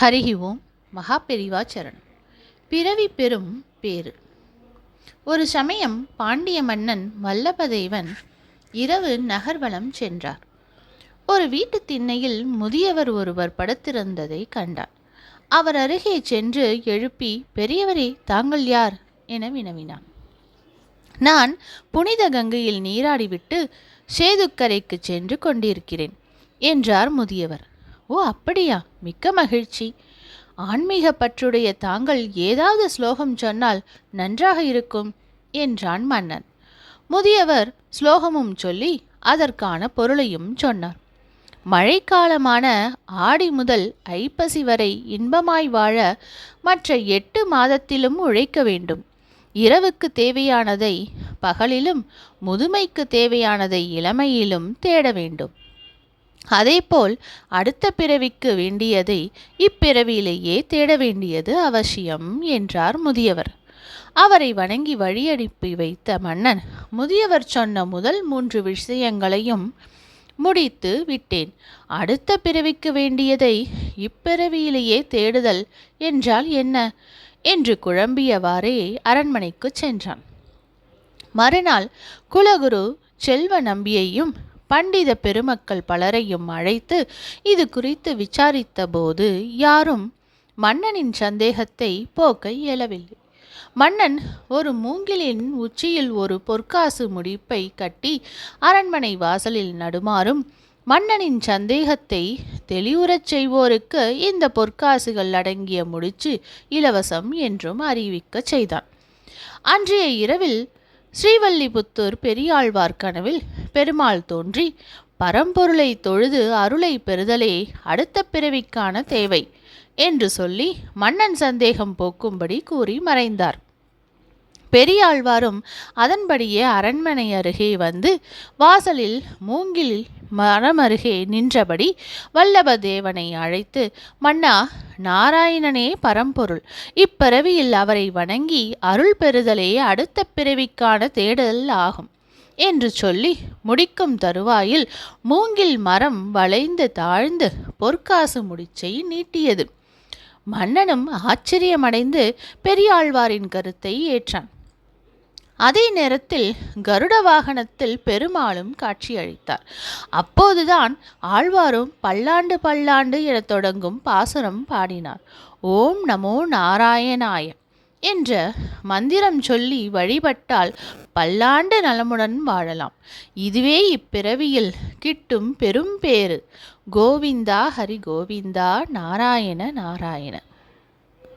ஹரிஹி ஓம் மகாபெரிவா சரணம். பிறவி பெறும் பேறு. ஒரு சமயம் பாண்டிய மன்னன் வல்லபதேவன் இரவு நகர்வலம் சென்றார். ஒரு வீட்டு திண்ணையில் முதியவர் ஒருவர் படுத்திருந்ததை கண்டார் அவர் அருகே சென்று எழுப்பி பெரியவரே தாங்கள் யார்? என வினவினான். நான் புனித கங்கையில் நீராடிவிட்டு சேதுக்கரைக்கு சென்று கொண்டிருக்கிறேன் என்றார் முதியவர். ஓ அப்படியா? மிக்க மகிழ்ச்சி. ஆன்மீக பற்றுடைய தாங்கள் ஏதாவது ஸ்லோகம் சொன்னால் நன்றாக இருக்கும் என்றான் மன்னன். முதியவர் ஸ்லோகமும் சொல்லி அதற்கான பொருளையும் சொன்னார். மழைக்காலமான ஆடி முதல் ஐப்பசி வரை இன்பமாய் வாழ மற்ற எட்டு மாதத்திலும் உழைக்க வேண்டும். இரவுக்கு தேவையானதை பகலிலும் முதுமைக்கு தேவையானதை இளமையிலும் தேட வேண்டும். அதேபோல் அடுத்த பிறவிக்கு வேண்டியதை இப்பிறவியிலேயே தேட வேண்டியது அவசியம் என்றார் முதியவர். அவரை வணங்கி வழியனுப்பி வைத்த மன்னன் முதியவர் சொன்ன முதல் மூன்று விஷயங்களையும் முடித்து விட்டேன். அடுத்த பிறவிக்கு வேண்டியதை இப்பிறவியிலேயே தேடுதல் என்றால் என்ன? என்று குழம்பியவாறே அரண்மனைக்கு சென்றான். மறுநாள் குலகுரு செல்வ நம்பியையும் பண்டித பெருமக்கள் பலரையும் அழைத்து இது குறித்து விசாரித்த போது யாரும் மன்னனின் சந்தேகத்தை போக்க இயலவில்லை. மன்னன் ஒரு மூங்கிலின் உச்சியில் ஒரு பொற்காசு முடிப்பை கட்டி அரண்மனை வாசலில் நடுமாறும் மன்னனின் சந்தேகத்தை தெளிவுறச் செய்வோருக்கு இந்த பொற்காசுகள் அடங்கிய முடிச்சு இலவசம் என்றும் அறிவிக்கச் செய்தான். அன்றைய இரவில் ஸ்ரீவல்லிபுத்தூர் பெரியாழ்வார் கனவில் பெருமாள் தோன்றி பரம்பொருளை தொழுது அருளை பெறுதலே அடுத்த பிறவிக்கான தேவை என்று சொல்லி மன்னன் சந்தேகம் போக்கும்படி கூறி மறைந்தார். பெரியாழ்வாரும் அதன்படியே அரண்மனை அருகே வந்து வாசலில் மூங்கில் மரம் அருகே நின்றபடி வல்லபதேவனை அழைத்து மன்னா நாராயணனே பரம்பொருள் இப்பிறவியில் அவரை வணங்கி அருள் பெறுதலே அடுத்த பிறவிக்கான தேடல் ஆகும். என்று சொல்லி முடிக்கும் தருவாயில் மூங்கில் மரம் வளைந்து தாழ்ந்து பொற்காசு முடிச்சை நீட்டியது. மன்னனும் ஆச்சரியமடைந்து பெரியாழ்வாரின் கருத்தை ஏற்றான். அதே நேரத்தில் கருட வாகனத்தில் பெருமாளும் காட்சியளித்தார். அப்போதுதான் ஆழ்வாரும் பல்லாண்டு பல்லாண்டு எனத் தொடங்கும் பாசுரம் பாடினார். ஓம் நமோ நாராயணாய. என்ற மந்திரம் சொல்லி வழிபட்டால் பல்லாண்டு நலமுடன் வாழலாம். இதுவே இப்பிறவியில் கிட்டும் பெரும் பேறு. கோவிந்தா ஹரி கோவிந்தா நாராயண நாராயண.